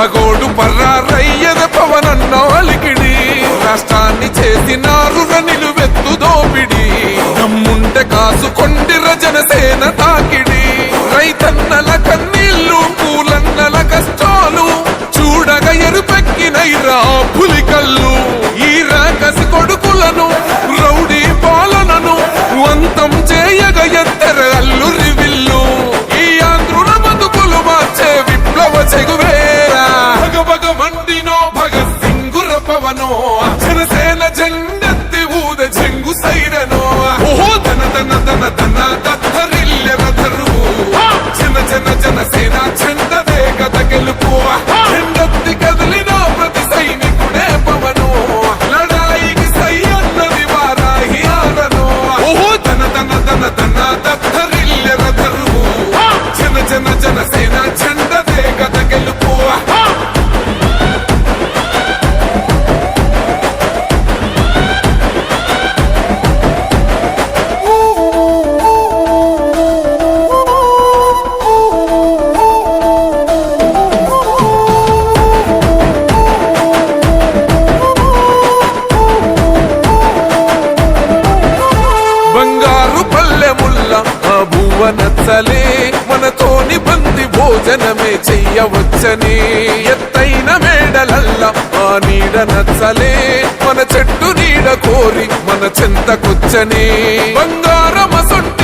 పరమగోడు పర్రారయ్యద పవన నాలికిడి రాష్ట్రాన్ని చేసినారు నిలువెత్తు దోపిడి. నమ్ముంటే దమ్ముంటే కాసుకొండిర జనసేన తాకిడి. రైతన్నల Pretending బంగారు పల్లెముల్ల ఆ భువ నచ్చలే. మనతో నిబంది భోజనమే చెయ్యవచ్చని. ఎత్తైన మేడలల్ల ఆ నీడ నచ్చలే. మన చెట్టు నీడ కోరి మన చెంతకొచ్చని. బంగారమసొంట